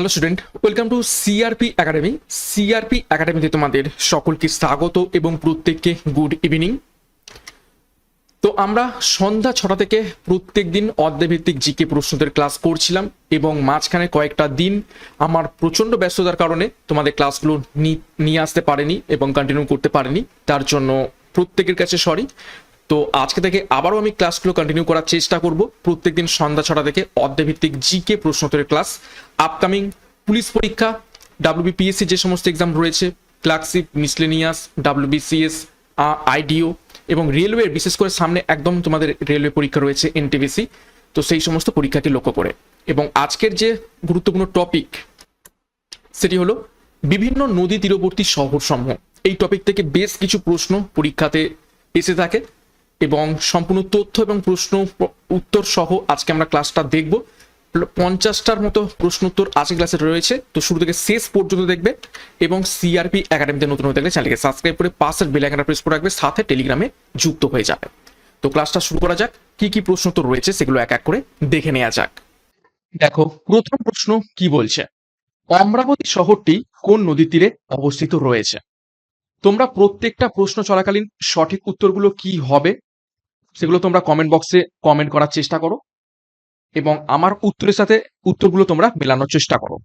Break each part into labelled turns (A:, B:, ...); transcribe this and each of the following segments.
A: Hello student welcome to CRP academy CRP একাডেমিতে তোমাদের সকলকে স্বাগত এবং প্রত্যেককে গুড ইভিনিং তো আমরা সন্ধ্যা ছটা থেকে প্রত্যেক দিন অর্ধভিত্তিক জিকে প্রশ্নদের ক্লাস করছিলাম এবং মাঝখানে কয়েকটা দিন আমার প্রচণ্ড ব্যস্ততার কারণে তোমাদের ক্লাসগুলো নিয়ে আসতে পারেনি এবং কন্টিনিউ করতে পারেনি। তার জন্য প্রত্যেকের কাছে সরি তো আজকে থেকে আবারও আমি ক্লাসগুলো কন্টিনিউ করার চেষ্টা করব। প্রত্যেকদিন সন্ধ্যা ছটা থেকে অর্ধভিত্তিক জিকে প্রশ্নোত্তরের ক্লাস আপকামিং পুলিশ পরীক্ষা ডাব্লিউবিপিএসসি যে সমস্ত এক্সাম রয়েছে ক্লার্কশিপ মিসলেনিয়াস ডাব্লিউবিসিএস আইডিও এবং রেলওয়ের বিশেষ করে সামনে একদম তোমাদের রেলওয়ে পরীক্ষা রয়েছে এনটিভিসি তো সেই সমস্ত পরীক্ষাকে লক্ষ্য করে। এবং আজকের যে গুরুত্বপূর্ণ টপিক সেটি হলো বিভিন্ন নদী তীরবর্তী শহর সমূহ এই টপিক থেকে বেশ কিছু প্রশ্ন পরীক্ষাতে এসে থাকে। এবং সম্পূর্ণ তথ্য এবং প্রশ্ন উত্তর সহ আজকে আমরা ক্লাসটা দেখব। পঞ্চাশটার মতো প্রশ্ন উত্তর আজকে ক্লাসে রয়েছে। তো শুরু থেকে শেষ পর্যন্ত দেখবে এবং সিআরপি একাডেমিতে নতুন হতে গেলে চ্যানেলকে সাবস্ক্রাইব করে পাশের বেল আইকনটা প্রেস করে রাখবে, সাথে টেলিগ্রামে যুক্ত হয়ে যাবে। তো ক্লাসটা শুরু করা যাক। কি কি প্রশ্ন উত্তর রয়েছে সেগুলো এক এক করে দেখে নেওয়া যাক। দেখো, প্রথম প্রশ্ন কি বলছে? অমরাবতী শহরটি কোন নদীর তীরে অবস্থিত রয়েছে? তোমরা প্রত্যেকটা প্রশ্ন চলাকালীন সঠিক উত্তরগুলো কি হবে? সেগুলো তোমরা কমেন্ট বক্সে কমেন্ট করার চেষ্টা করো এবং আমার উত্তরের সাথে উত্তরগুলো তোমরা মেলানোর চেষ্টা করো।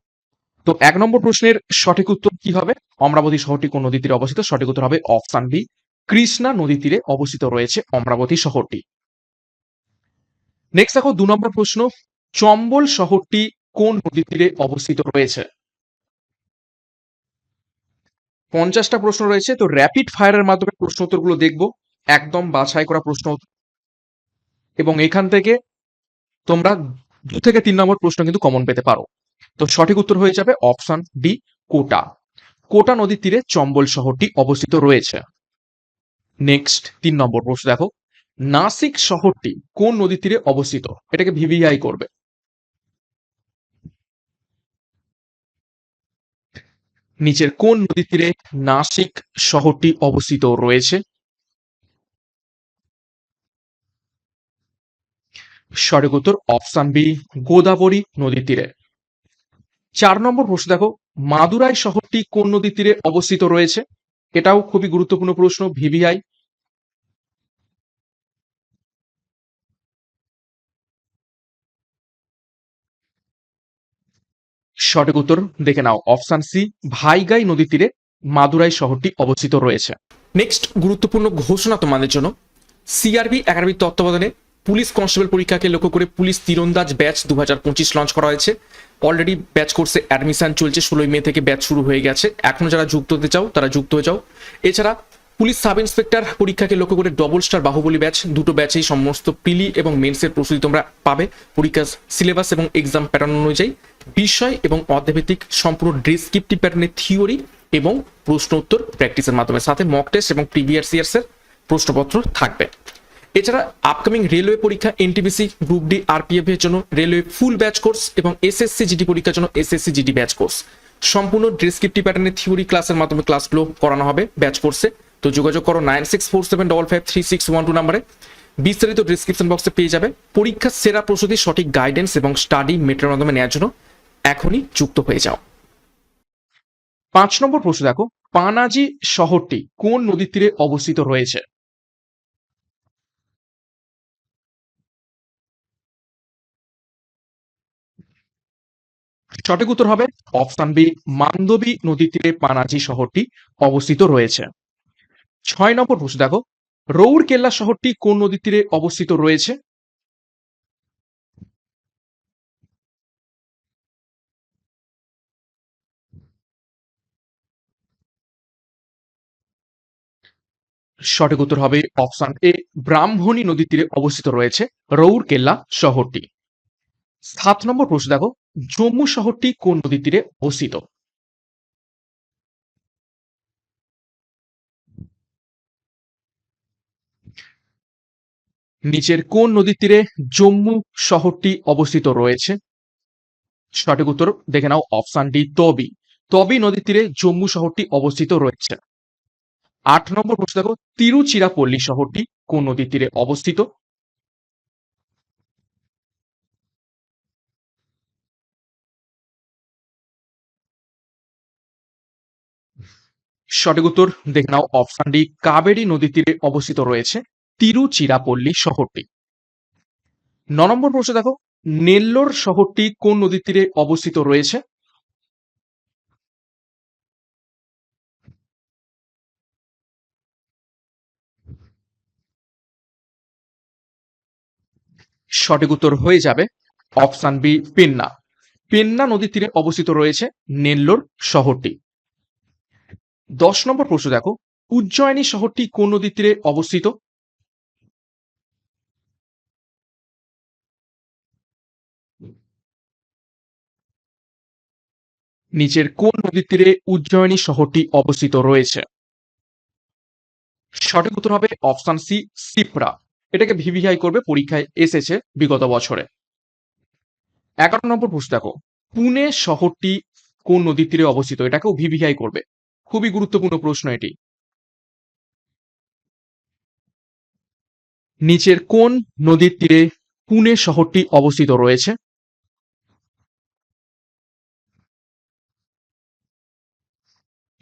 A: তো এক নম্বর প্রশ্নের সঠিক উত্তর কি হবে? অমরাবতী শহরটি কোন নদী তীরে অবস্থিত? সঠিক উত্তর হবে অপশান বি কৃষ্ণা নদী তীরে অবস্থিত রয়েছে অমরাবতী শহরটি। নেক্সট দেখো দু নম্বর প্রশ্ন, চম্বল শহরটি কোন নদী তীরে অবস্থিত রয়েছে? পঞ্চাশটা প্রশ্ন রয়েছে, তো র্যাপিড ফায়ারের মাধ্যমে প্রশ্ন উত্তরগুলো দেখব। একদম বাছাই করা প্রশ্ন। এবং এখান থেকে তোমরা দু থেকে তিন নম্বর প্রশ্ন কিন্তু কমন পেতে পারো। তো সঠিক উত্তর হয়ে যাবে অপশন ডি কোটা। কোটা নদীর তীরে চম্বল শহরটি অবস্থিত রয়েছে। নেক্সট তিন নম্বর প্রশ্ন দেখো। নাসিক শহরটি কোন নদীর তীরে অবস্থিত? এটাকে ভিভিআই করবে। নিচের কোন নদীর তীরে নাসিক শহরটি অবস্থিত রয়েছে? সঠিক উত্তর অপশন বি, গোদাবরী নদীর তীরে। চার নম্বর প্রশ্ন দেখো, মাদুরাই শহরটি কোন নদীর তীরে অবস্থিত রয়েছে? এটাও খুবই গুরুত্বপূর্ণ প্রশ্ন, ভিভিআই। সঠিক উত্তর দেখে নাও, অপশন সি, ভাইগাই নদীর তীরে মাদুরাই শহরটি অবস্থিত রয়েছে। নেক্সট গুরুত্বপূর্ণ ঘোষণা তোমাদের জন্য। সিআরবি একাডেমির তত্ত্বাবধানে পুলিশ কনস্টেবল পরীক্ষাকে লক্ষ্য করে পুলিশ তীরন্দাজ ব্যাচ দু হাজার পঁচিশ লঞ্চ করা হয়েছে। অলরেডি ব্যাচ কোর্সে অ্যাডমিশন চলছে, ষোলোই মে থেকে ব্যাচ শুরু হয়ে গেছে। এখনও যারা যুক্ত হতে চাও, তারা যুক্ত হয়ে যাও। এছাড়া পুলিশ সাব ইন্সপেক্টর পরীক্ষাকে লক্ষ্য করে ডবল স্টার বাহুবলী ব্যাচ দুটো ব্যাচেই সমস্ত প্রিলি এবং মেন্সের প্রস্তুতি তোমরা পাবে। পরীক্ষার সিলেবাস এবং এক্সাম প্যাটার্ন অনুযায়ী। বিষয় এবং অর্ধভিত্তিক সম্পূর্ণ ডেসক্রিপটিভ প্যাটার্নের থিওরি এবং প্রশ্ন উত্তর প্র্যাকটিসের মাধ্যমে। সাথে মক টেস্ট এবং প্রিভিয়াস ইয়ার্সের প্রশ্নপত্র থাকবে। এছাড়া আপকামিং রেলওয়ে পরীক্ষা এনটিপিসি গ্রুপ ডি আরপিএফ এর জন্য রেলওয়ে ফুল ব্যাচ কোর্স এবং এসএসসি জিডি পরীক্ষার জন্য এসএসসি জিডি ব্যাচ কোর্স সম্পূর্ণ ডেসক্রিপটিভ প্যাটার্নের থিওরি ক্লাসের মাধ্যমে ক্লাসগুলো করানো হবে ব্যাচ কোর্সে তো যোগাযোগ করো nine six four seven double five three six one two নাম্বারে বিস্তারিত ডিসক্রিপশন বক্সে পেয়ে যাবে। পরীক্ষার সেরা প্রস্তুতি, সঠিক গাইডেন্স এবং স্টাডি মেটেরিয়াল মাধ্যমে নেওয়ার জন্য এখনই যুক্ত হয়ে যাও। পাঁচ নম্বর প্রশ্ন দেখো, পানাজি শহরটি কোন নদীর তীরে অবস্থিত রয়েছে? সঠিক উত্তর হবে অপশন বি, মান্দবী নদীর তীরে পানাজি শহরটি অবস্থিত রয়েছে। ছয় নম্বর প্রশ্ন দেখো রৌরকেল্লা শহরটি কোন নদীর তীরে অবস্থিত রয়েছে? সঠিক উত্তর হবে অপশন এ, ব্রাহ্মণী নদীর তীরে অবস্থিত রয়েছে রৌরকেল্লা শহরটি। সাত নম্বর প্রশ্ন দেখো, জম্মু শহরটি কোন নদীর তীরে অবস্থিত? নিচের কোন নদীর তীরে জম্মু শহরটি অবস্থিত রয়েছে? সঠিক উত্তর দেখে নাও, অপশন ডি, তবি। তবি নদীর তীরে জম্মু শহরটি অবস্থিত রয়েছে। আট নম্বর প্রশ্ন দেখো, তিরুচিরাপল্লী শহরটি কোন নদীর তীরে অবস্থিত? সঠিক উত্তর দেখে নাও অপশন ডি কাবেরী নদীর তীরে অবস্থিত রয়েছে তিরুচিরাপল্লী শহরটি। ন নম্বর প্রশ্ন দেখো, নেল্লোর শহরটি কোন নদীর তীরে অবস্থিত রয়েছে? সঠিক উত্তর হয়ে যাবে অপশন বি পেন্না। পেন্না নদীর তীরে অবস্থিত রয়েছে নেল্লোর শহরটি। দশ নম্বর প্রশ্ন দেখো, উজ্জয়িনী শহরটি কোন নদীর তীরে অবস্থিত? নিচের কোন নদীর তীরে উজ্জয়িনী শহরটি অবস্থিত রয়েছে? সঠিক উত্তর হবে অপশন সি সিপ্রা এটাকে ভিভিআই করবে, পরীক্ষায় এসেছে বিগত বছরে। এগারো নম্বর প্রশ্ন দেখো, পুনে শহরটি কোন নদীর তীরে অবস্থিত? এটাকেও ভিভিআই করবে। খুবই গুরুত্বপূর্ণ প্রশ্ন এটি। নিচের কোন নদীর তীরে পুনে শহরটি অবস্থিত রয়েছে?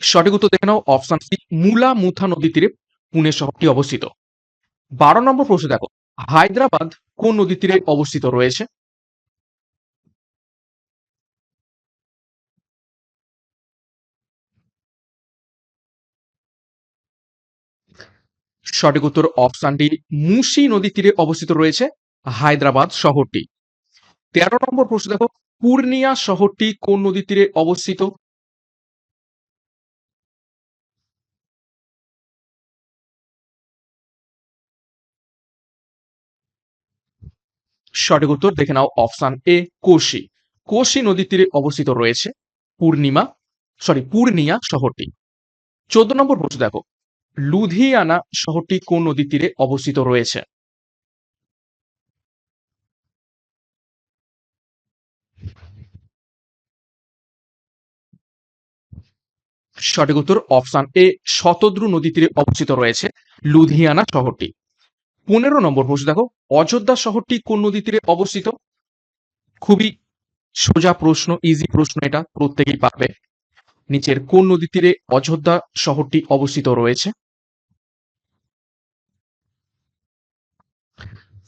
A: সঠিক উত্তর দেখে নাও, অপশন সি, মুলা মুথা নদীর তীরে পুনে শহরটি অবস্থিত। বারো নম্বর প্রশ্ন দেখো, হায়দ্রাবাদ কোন নদীর তীরে অবস্থিত রয়েছে? সঠিক উত্তর অপশনটি মুসি নদীর তীরে অবস্থিত রয়েছে, হায়দ্রাবাদ শহরটি। তেরো নম্বর প্রশ্ন দেখো, পূর্ণিয়া শহরটি কোন নদীর তীরে অবস্থিত? সঠিক উত্তর দেখে নাও, অপশন এ, কোশি। কোশি নদীর তীরে অবস্থিত রয়েছে, পূর্ণিমা, সরি, পূর্ণিয়া শহরটি। চোদ্দ নম্বর প্রশ্ন দেখো লুধিয়ানা শহরটি কোন নদীর তীরে অবস্থিত রয়েছে? সঠিক উত্তর অপশন এ, শতদ্রু নদী তীরে অবস্থিত রয়েছে লুধিয়ানা শহরটি। পনেরো নম্বর প্রশ্ন দেখো, অযোধ্যা শহরটি কোন নদী তীরে অবস্থিত? খুবই সোজা প্রশ্ন ইজি প্রশ্ন এটা, প্রত্যেকেই পারবে। নিচের কোন নদী তীরে অযোধ্যা শহরটি অবস্থিত রয়েছে?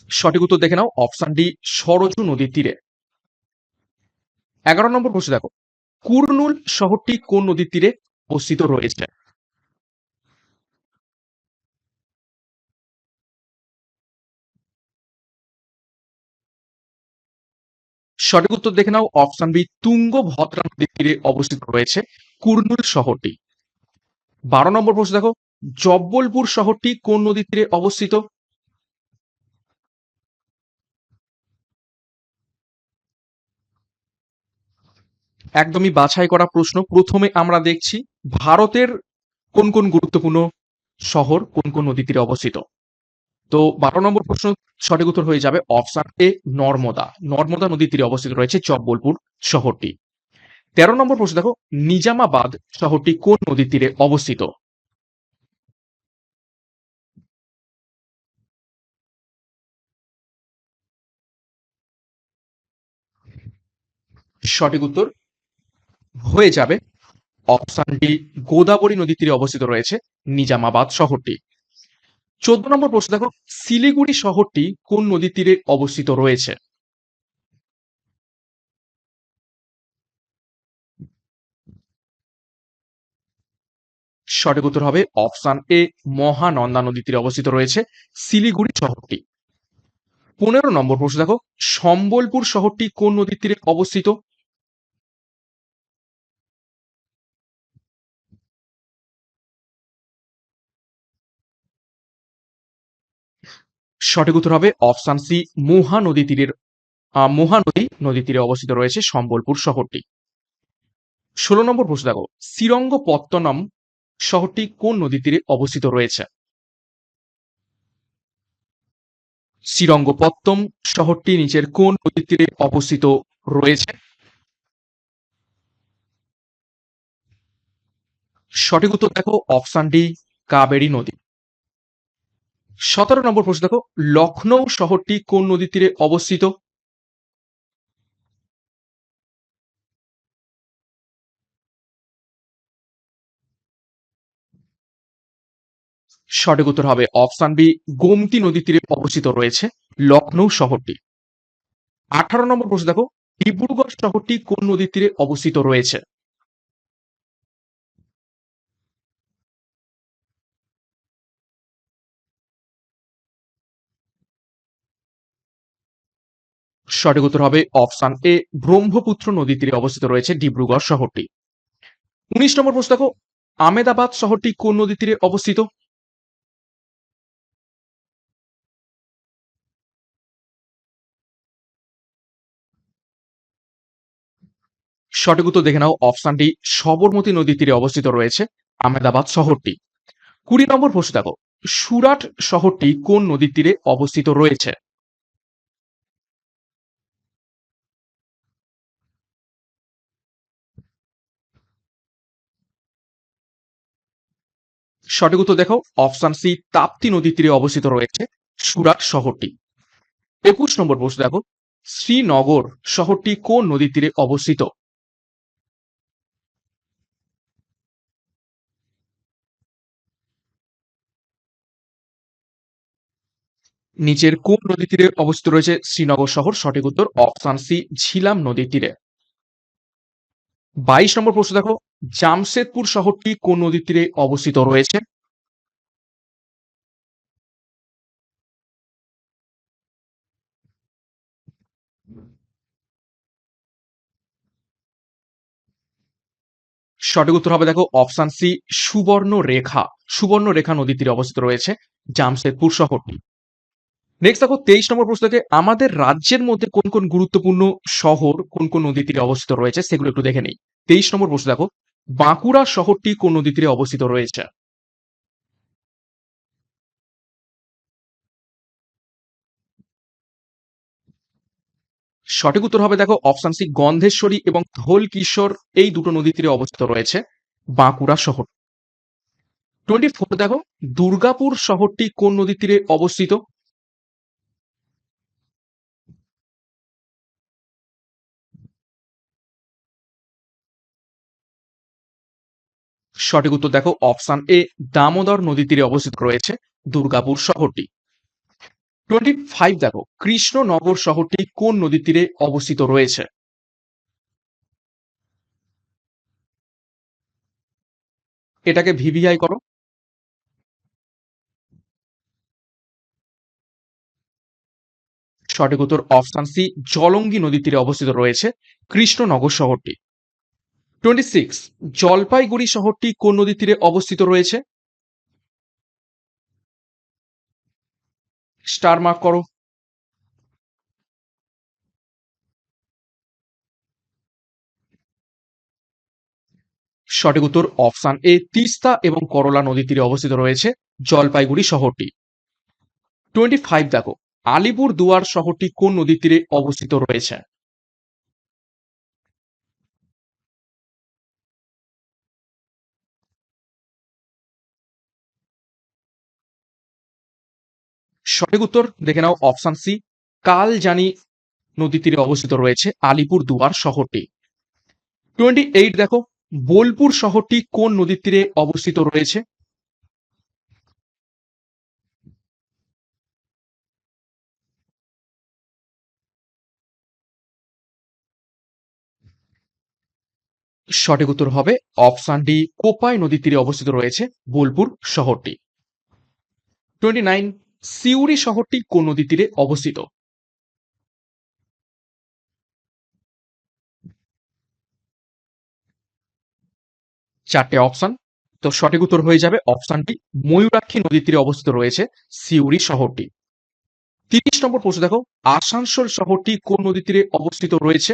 A: সঠিক উত্তর দেখে নাও অপশন ডি সরজু নদীর তীরে। এগারো নম্বর প্রশ্ন দেখো, কুরনুল শহরটি কোন নদীর তীরে অবস্থিত রয়েছে? সঠিক উত্তর দেখে নাও অপশন বি তুঙ্গভদ্রা নদীর তীরে অবস্থিত রয়েছে কুরনুল শহরটি। বারো নম্বর প্রশ্ন দেখো, জব্বলপুর শহরটি কোন নদীর তীরে অবস্থিত? একদমই বাছাই করা প্রশ্ন। প্রথমে আমরা দেখছি ভারতের কোন কোন গুরুত্বপূর্ণ শহর, কোন কোন নদী তীরে অবস্থিত। তো বারো নম্বর প্রশ্ন সঠিক উত্তর হয়ে যাবে অপশন এ, নর্মদা। নর্মদা নদীর তীরে অবস্থিত রয়েছে চব্বলপুর শহরটি। তেরো নম্বর প্রশ্ন দেখো, নিজামাবাদ শহরটি কোন নদীর তীরে অবস্থিত? সঠিক উত্তর হয়ে যাবে। অপশন ডি গোদাবরী নদীর তীরে অবস্থিত রয়েছে, নিজামাবাদ শহরটি। চোদ্দ নম্বর প্রশ্ন, দেখো, শিলিগুড়ি শহরটি কোন নদীর তীরে অবস্থিত রয়েছে? সঠিক উত্তর হবে অপশন এ, মহানন্দা নদীর তীরে অবস্থিত রয়েছে, শিলিগুড়ি শহরটি। পনেরো নম্বর প্রশ্ন, দেখো, সম্বলপুর শহরটি কোন নদীর তীরে অবস্থিত? সঠিক উত্তর হবে অপশন সি মহানদী তীরের মহানদী নদী তীরে অবস্থিত রয়েছে সম্বলপুর শহরটি। ষোলো নম্বর প্রশ্ন দেখো, শ্রীরঙ্গপত্তনম শহরটি কোন নদী তীরে অবস্থিত রয়েছে? শ্রীরঙ্গপত্তম শহরটি নিচের কোন নদী তীরে অবস্থিত রয়েছে? সঠিক উত্তর দেখো, অপশন ডি, কাবেরী নদী। সতেরো নম্বর প্রশ্ন দেখো লখনৌ শহরটি কোন নদীর তীরে অবস্থিত? সঠিক উত্তর হবে অপশন বি, গোমতী নদীর তীরে অবস্থিত রয়েছে লখনৌ শহরটি। আঠারো নম্বর প্রশ্ন দেখো, ডিব্রুগড় শহরটি কোন নদীর তীরে অবস্থিত রয়েছে? সঠিক উত্তর হবে অপশন এ, ব্রহ্মপুত্র নদীর তীরে অবস্থিত রয়েছে ডিব্রুগড় শহরটি। উনিশ নম্বর প্রশ্ন দেখো, আমেদাবাদ শহরটি কোন নদীর তীরে অবস্থিত? সঠিক উত্তর দেখে নাও অপশনটি সবরমতী নদীর তীরে অবস্থিত রয়েছে আমেদাবাদ শহরটি। কুড়ি নম্বর প্রশ্ন দেখো, সুরাট শহরটি কোন নদীর তীরে অবস্থিত রয়েছে? সঠিক উত্তর দেখো, অপশন সি, তাপ্তি নদীর তীরে অবস্থিত রয়েছে সুরাট শহরটি। একুশ নম্বর প্রশ্ন দেখো, শ্রীনগর শহরটি কোন নদীর তীরে অবস্থিত? নিচের কোন নদীর তীরে অবস্থিত রয়েছে শ্রীনগর শহর? সঠিক উত্তর অপশন সি, ঝিলাম নদীর তীরে। বাইশ নম্বর প্রশ্ন দেখো, জামশেদপুর শহরটি কোন নদীর তীরে অবস্থিত রয়েছে? সঠিক উত্তর হবে দেখো, অপশন সি সুবর্ণ রেখা সুবর্ণ রেখা নদীর তীরে অবস্থিত রয়েছে জামশেদপুর শহরটি। নেক্সট দেখো, তেইশ নম্বর প্রশ্ন থেকে, আমাদের রাজ্যের মধ্যে কোন কোন গুরুত্বপূর্ণ শহর, কোন কোন নদীর তীরে অবস্থিত রয়েছে সেগুলো একটু দেখে নেই। তেইশ নম্বর প্রশ্ন দেখো, বাঁকুড়া শহরটি কোন নদী তীরে অবস্থিত রয়েছে? সঠিক উত্তর হবে দেখো অপশন সি গন্ধেশ্বরী এবং ধোল কিশোর এই দুটো নদীর তীরে অবস্থিত রয়েছে বাঁকুড়া শহর। টোয়েন্টি ফোর দেখো, দুর্গাপুর শহরটি কোন নদীর তীরে অবস্থিত? সঠিক উত্তর দেখো, অপশন এ, দামোদর নদীর তীরে অবস্থিত রয়েছে দুর্গাপুর শহরটি। টোয়েন্টি ফাইভ দেখো, কৃষ্ণনগর শহরটি কোন নদীর তীরে অবস্থিত রয়েছে? এটাকে ভিভিআই করো। সঠিক উত্তর অপশন সি, জলঙ্গি নদীর তীরে অবস্থিত রয়েছে কৃষ্ণনগর শহরটি। টোয়েন্টি সিক্স, জলপাইগুড়ি শহরটি কোন নদীর তীরে অবস্থিত রয়েছে? স্টার মার্ক করো। সঠিক উত্তর অপশন এ, তিস্তা এবং করলা নদীর তীরে অবস্থিত রয়েছে জলপাইগুড়ি শহরটি। টোয়েন্টি ফাইভ দেখো আলিপুর দুয়ার শহরটি কোন নদীর তীরে অবস্থিত রয়েছে? সঠিক উত্তর দেখে নাও অপশন সি কালজানি নদী তীরে অবস্থিত রয়েছে আলিপুর দুয়ার শহরটি। টোয়েন্টি এইট দেখো, বোলপুর শহরটি কোন নদীর তীরে অবস্থিত রয়েছে? সঠিক উত্তর হবে অপশান ডি, কোপাই নদীর তীরে অবস্থিত রয়েছে বোলপুর শহরটি। টোয়েন্টি নাইন সিউড়ি শহরটি কোন নদী তীরে অবস্থিত? চারটে অপশন। তো সঠিক উত্তর হয়ে যাবে অপশনটি ময়ূরাক্ষী নদীর তীরে অবস্থিত রয়েছে সিউড়ি শহরটি। তিরিশ নম্বর প্রশ্ন দেখো, আসানসোল শহরটি কোন নদীর তীরে অবস্থিত রয়েছে?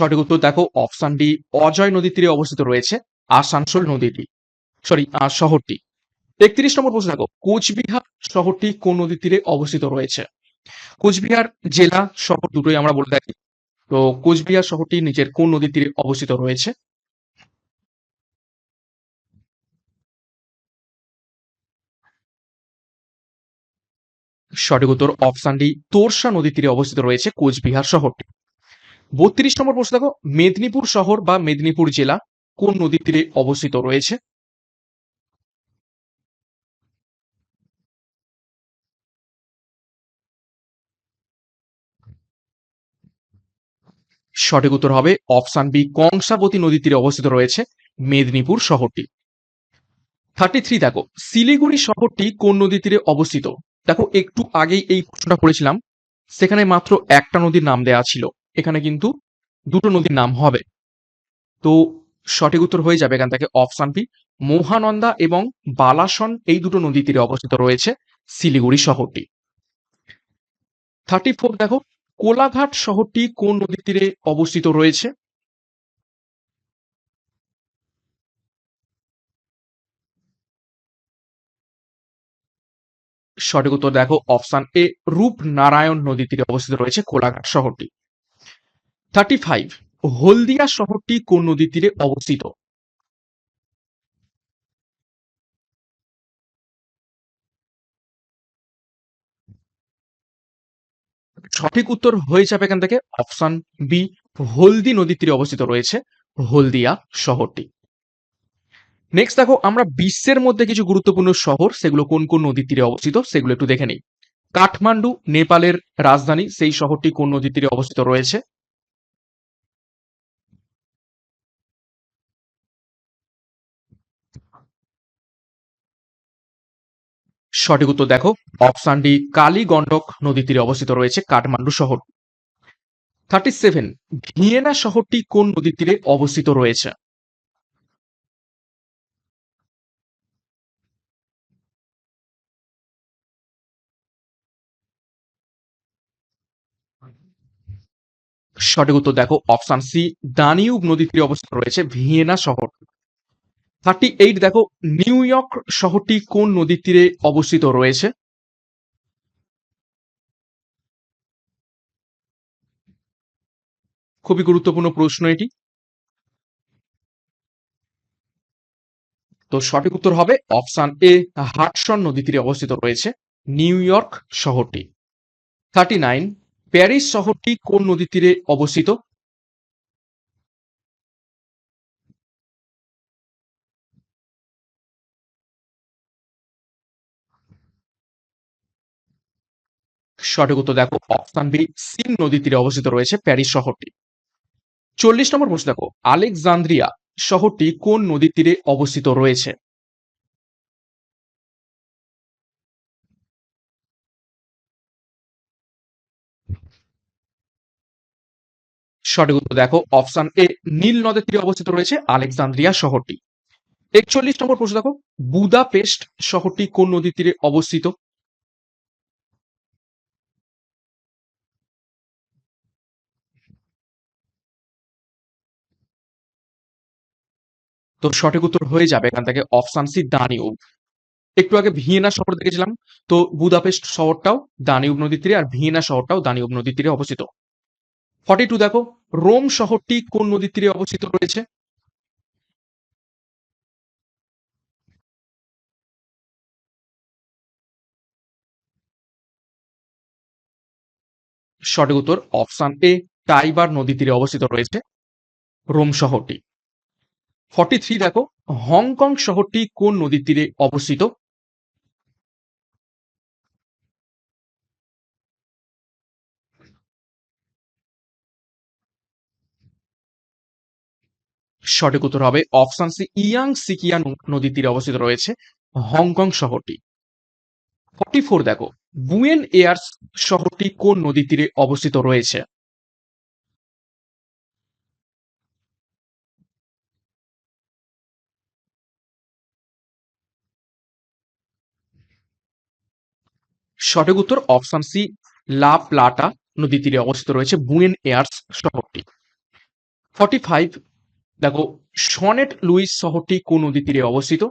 A: সঠিক উত্তর দেখো অপশন ডি অজয় নদীর তীরে অবস্থিত রয়েছে আসানসোল নদীটি সরি শহরটি। একত্রিশ নম্বর প্রশ্ন দেখো, কোচবিহার শহরটি কোন নদীর তীরে অবস্থিত রয়েছে? কোচবিহার জেলা শহর দুটোই আমরা বলে থাকি। তো কোচবিহার শহরটি নিচের কোন নদীর তীরে অবস্থিত রয়েছে? সঠিক উত্তর অপশন ডি তোরসা নদীর তীরে অবস্থিত রয়েছে কোচবিহার শহরটি। বত্রিশ নম্বর প্রশ্ন দেখো, মেদিনীপুর শহর বা মেদিনীপুর জেলা কোন নদীর তীরে অবস্থিত রয়েছে? সঠিক উত্তর হবে অপশন বি, কংসাবতী নদীর তীরে অবস্থিত রয়েছে মেদিনীপুর শহরটি। থার্টি থ্রি দেখো, শিলিগুড়ি শহরটি কোন নদীর তীরে অবস্থিত? দেখো, একটু আগেই এই প্রশ্নটা করেছিলাম সেখানে মাত্র একটা নদীর নাম দেয়া ছিল। এখানে কিন্তু দুটো নদীর নাম হবে। তো সঠিক উত্তর হয়ে যাবে এখান থেকে অপশন বি মহানন্দা এবং বালাসন এই দুটো নদী তীরে অবস্থিত রয়েছে শিলিগুড়ি শহরটি। থার্টি ফোর দেখো, কোলাঘাট শহরটি কোন নদীর তীরে অবস্থিত রয়েছে? সঠিক উত্তর দেখো অপশান এ, রূপনারায়ণ নদী তীরে অবস্থিত রয়েছে কোলাঘাট শহরটি। থার্টি ফাইভ হলদিয়া শহরটি কোন নদীর তীরে অবস্থিত? সঠিক উত্তর হয়ে যাবে এখান থেকে অপশন বি, হলদি নদীর তীরে অবস্থিত রয়েছে হলদিয়া শহরটি। নেক্সট দেখো, আমরা বিশ্বের মধ্যে কিছু গুরুত্বপূর্ণ শহর, সেগুলো কোন কোন নদীর তীরে অবস্থিত, সেগুলো একটু দেখে নিই। কাঠমান্ডু, নেপালের রাজধানী, সেই শহরটি কোন নদীর তীরে অবস্থিত রয়েছে? সঠিক উত্তর দেখো, অপশন ডি কালী গন্ডক নদীর তীরে অবস্থিত রয়েছে কাঠমান্ডু শহর। থার্টি সেভেন, ভিয়েনা শহরটি কোন নদীর তীরে অবস্থিত রয়েছে? সঠিক উত্তর দেখো, অপশন সি, দানিউব নদীর তীরে অবস্থিত রয়েছে ভিয়েনা শহর। থার্টি এইট, দেখো, নিউ ইয়র্ক শহরটি কোন নদীর তীরে অবস্থিত রয়েছে? খুবই গুরুত্বপূর্ণ প্রশ্ন এটি। তো সঠিক উত্তর হবে অপশন এ, হাটসন নদী তীরে অবস্থিত রয়েছে নিউ ইয়র্ক শহরটি। থার্টি নাইন, প্যারিস শহরটি কোন নদী তীরে অবস্থিত? সঠিক উত্তর দেখো, অপশন বি সিন নদী তীরে অবস্থিত রয়েছে প্যারিস শহরটি। চল্লিশ নম্বর প্রশ্ন দেখো, আলেকজান্দ্রিয়া শহরটি কোন নদীর তীরে অবস্থিত রয়েছে? সঠিক উত্তর দেখো, অপশন এ, নীল নদের তীরে অবস্থিত রয়েছে আলেকজান্দ্রিয়া শহরটি। একচল্লিশ নম্বর প্রশ্ন দেখো, বুদাপেস্ট শহরটি কোন নদীর তীরে অবস্থিত? তো সঠিক উত্তর হয়ে যাবে, এখান থেকে অপশন সি দানিউব। একটু আগে ভিয়েনা শহর দেখেছিলাম, তো বুদাপেস্ট শহরটাও দানিউব নদীর তীরে আর ভিয়েনা শহরটাও দানিউব নদীর তীরে অবস্থিত। ফর্টি টু দেখো, রোম শহরটি কোন নদীর তীরে অবস্থিত রয়েছে? সঠিক উত্তর অপশন এ, টাইবার নদী তীরে অবস্থিত রয়েছে, রোম শহরটি। ফর্টি থ্রি দেখো হংকং শহরটি কোন নদীর তীরে অবস্থিত? সঠিক উত্তর হবে অপশন সি ইয়াং সিকিয়া নদীর তীরে অবস্থিত রয়েছে হংকং শহরটি। ফর্টি ফোর দেখো বুয়েন এয়ার্স শহরটি কোন নদীর তীরে অবস্থিত রয়েছে? সঠিক উত্তর অপশন সি, লা প্লাটা নদী তীরে অবস্থিত রয়েছে, বুয়েন এয়ার্স শহরটি। ফর্টি ফাইভ, দেখো, সনেট লুইস শহরটি কোন নদী তীরে অবস্থিত?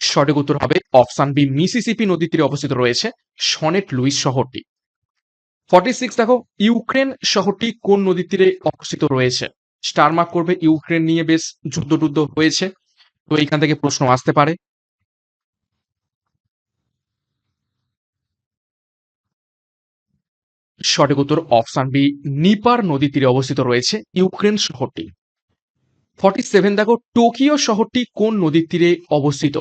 A: সঠিক উত্তর হবে অপশান বি, মিসিসিপি নদী তীরে অবস্থিত রয়েছে, সনেট লুইস শহরটি। ফর্টি সিক্স দেখো, ইউক্রেন শহরটি কোন নদীর তীরে অবস্থিত রয়েছে? স্টার মার্ক করবে, ইউক্রেন নিয়ে বেশ যুদ্ধ টুদ্ধ হয়েছে। তো এইখান থেকে প্রশ্ন আসতে পারে। সঠিক উত্তর অপশন বি, নিপার নদী তীরে অবস্থিত রয়েছে ইউক্রেন শহরটি। ফর্টি সেভেন দেখো, টোকিও শহরটি কোন নদীর তীরে অবস্থিত?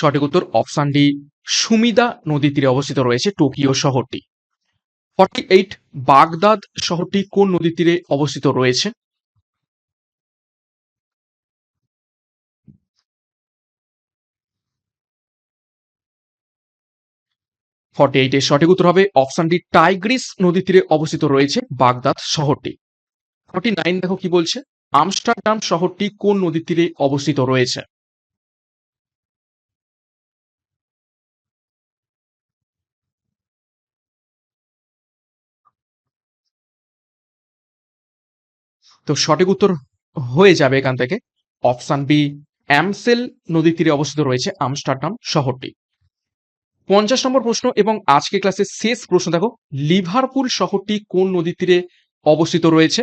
A: সঠিক উত্তর অপশন ডি সুমিদা নদীর তীরে অবস্থিত রয়েছে, টোকিও শহরটি। ফর্টি এইট বাগদাদ শহরটি কোন নদীর তীরে অবস্থিত রয়েছে? ফর্টি এইটের সঠিক উত্তর হবে অপশন ডি টাইগ্রিস নদীর তীরে অবস্থিত রয়েছে, বাগদাদ শহরটি। ফর্টি নাইন দেখো কি বলছে? আমস্টারডাম শহরটি কোন নদীর তীরে অবস্থিত রয়েছে? তো সঠিক উত্তর হয়ে যাবে এখান থেকে। অপশন বি, অ্যামসেল নদীর তীরে অবস্থিত রয়েছে আমস্টারডাম শহরটি। পঞ্চাশ নম্বর প্রশ্ন এবং আজকে ক্লাসের শেষ প্রশ্ন দেখো, লিভারপুল শহরটি কোন নদীর তীরে অবস্থিত রয়েছে?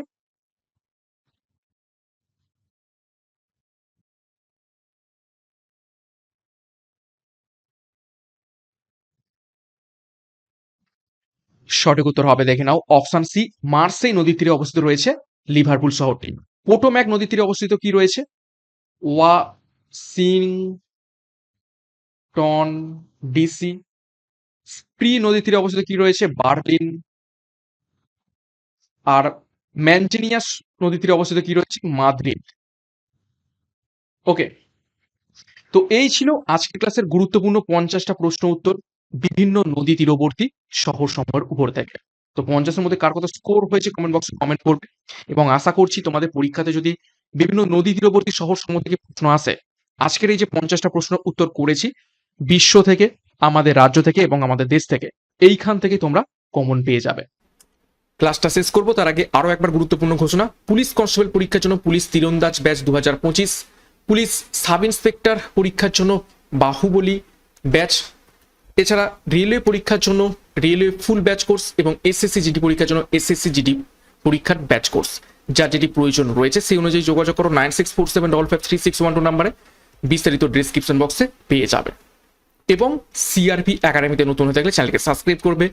A: সঠিক উত্তর হবে দেখে নাও। অপশন সি, মার্সেই নদীর তীরে অবস্থিত রয়েছে লিভারপুল শহরটি। পোটোম্যাক নদীর তীরে অবস্থিত কি রয়েছে? ওয়া সিং টন ডিসি। স্প্রি নদীর তীরে অবস্থিত কি রয়েছে? বার্লিন। আর ম্যানচেনিয়াস নদীর তীরে অবস্থিত কি রয়েছে? মাদ্রিদ। ওকে। তো এই ছিল আজকের ক্লাসের গুরুত্বপূর্ণ পঞ্চাশটা প্রশ্ন উত্তর। বিভিন্ন নদী তীরবর্তী শহর সমূহের উপর থেকে। তো পঞ্চাশের মধ্যে কার কত স্কোর হয়েছে কমেন্ট বক্সে কমেন্ট করবে। এবং আশা করছি তোমাদের পরীক্ষাতে যদি বিভিন্ন নদী তীরবর্তী শহর সমূহ থেকে প্রশ্ন আসে, আজকের এই যে পঞ্চাশটা প্রশ্ন উত্তর করেছি, বিশ্ব থেকে, আমাদের রাজ্য থেকে এবং আমাদের দেশ থেকে, এইখান থেকে তোমরা কমন পেয়ে যাবে। ক্লাসটা শেষ করব, তার আগে আরও একবার গুরুত্বপূর্ণ ঘোষণা। পুলিশ কনস্টেবল পরীক্ষার জন্য পুলিশ তীরন্দাজ ব্যাচ দু হাজার পঁচিশ, পুলিশ সাব ইন্সপেক্টর পরীক্ষার জন্য বাহুবলী ব্যাচ, এছাড়া রেলওয়ে পরীক্ষার জন্য রেলওয়ে ফুল ব্যাচ কোর্স এবং এসএসসি জিডি পরীক্ষার জন্য এসএসসি জিডি পরীক্ষার ব্যাচ কোর্স যার যেটি প্রয়োজন রয়েছে, সেই অনুযায়ী যোগাযোগ করো nine six four seven double five three six one two নাম্বারে। বিস্তারিত ডিসক্রিপশন বক্সে পেয়ে যাবে। এবং সিআরপি একাডেমিতে নতুন হয়ে থাকলে চ্যানেলকে সাবস্ক্রাইব করবে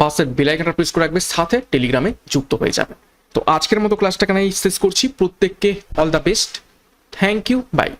A: পাশের বেলাইকনটা প্রেস করে রাখবে, সাথে টেলিগ্রামে যুক্ত হয়ে যাবে। তো আজকের মতো ক্লাসটা এখানেই শেষ করছি। প্রত্যেককে all the best thank you bye